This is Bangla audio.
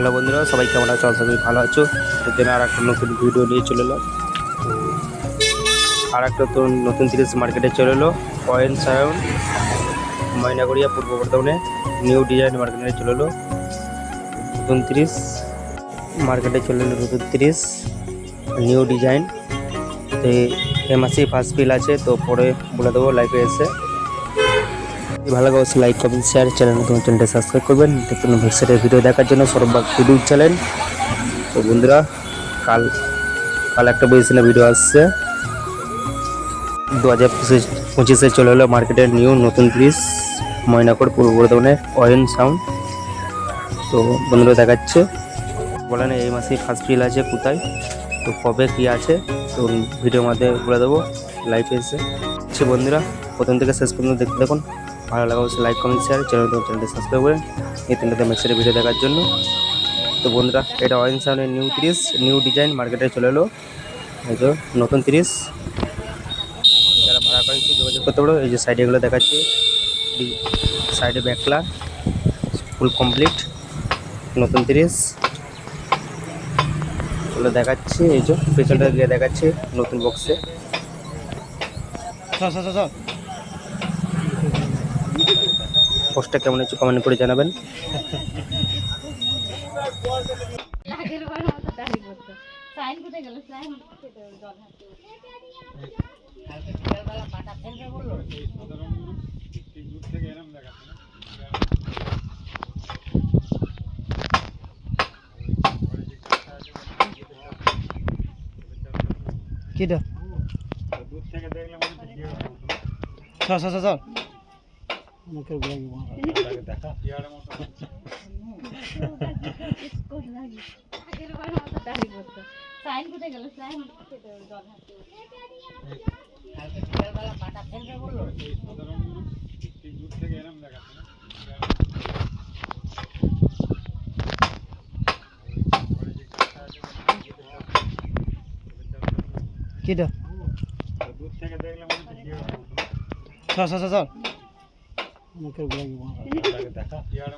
হ্যালো বন্ধুরা, সবাই কেমন আছো? আশা করি ভালো আছো। জন্য আর একটা নতুন ভিডিও নিয়ে চলে এলাম। তো আর একটা তো নতুন জিনিস মার্কেটে চলে এলো পয়েন্ট সায়ন ময়নাগড়িয়া, পূর্ব বর্ধমানে নিউ ডিজাইন মার্কেটে চলে এলো। নতুন তিরিশ মার্কেটে চলে এলো নতুন তিরিশ নিউ ডিজাইন তো এ মাসেই ফার্স্ট বিল আছে, তো পরে বলে দেবো লাইফে এসে। ভালো লাগে অবশ্যই লাইক কমেন্ট শেয়ার চ্যানেল নতুন চ্যানেলটা সাবস্ক্রাইব করবেন। নতুন ভেবসাইটের ভিডিও দেখার জন্য সৌরভবাগ ইউটিউব চ্যানেল তো বন্ধুরা, কাল কাল একটা পজিশনে ভিডিও আসছে। দু হাজার পঁচিশ চলে হলো মার্কেটের নিউ নতুন ব্রিজ ময়নাকড় পূর্ব বর্ধমানের অয়েন সাউন্ড তো বন্ধুরা দেখাচ্ছে বলেন এই মাসেই ফার্স্ট বিল আছে কোথায়, তো কবে কী আছে, তো ভিডিওর মধ্যে বলে দেবো লাইভে এসে। বন্ধুরা, প্রথম থেকে শেষ পর্যন্ত দেখতে দেখুন ভালো লাগা অবশ্যই লাইক কমেন্ট শেয়ার চ্যানেল চ্যানেলটি সাবস্ক্রাইব করে এই তিনটাতে মেক্সের ভিডিও দেখার জন্য। তো বন্ধুরা, এটা অরেঞ্জ সাউন্ডের নিউ তিরিশ নিউ ডিজাইন মার্কেটে চলে এলো। এই নতুন তিরিশ যারা ভাড়া করে যোগাযোগ করতে পারো, এই যে সাইডে এগুলো দেখাচ্ছি। সাইডে ব্যাকলা ফুল কমপ্লিট নতুন তিরিশ এগুলো দেখাচ্ছি, এই যে পেছনটা গিয়ে দেখাচ্ছি, নতুন বক্সে চল চল চল চল পোস্টটা কেমন হচ্ছে কমেন্ট করে জানাবেন। আগের বার মতো দাঁড়িয়ে পড়তো সাইন কোথায় গেল সাইন জল হাতে। কিটা চল চল চল চল। মুখের গোড়ায় আগের বার মতো দাঁড়িয়ে পড়তো সাইন কোথায় গেল সাইন জল হাতে কিটা চল চল চল। চল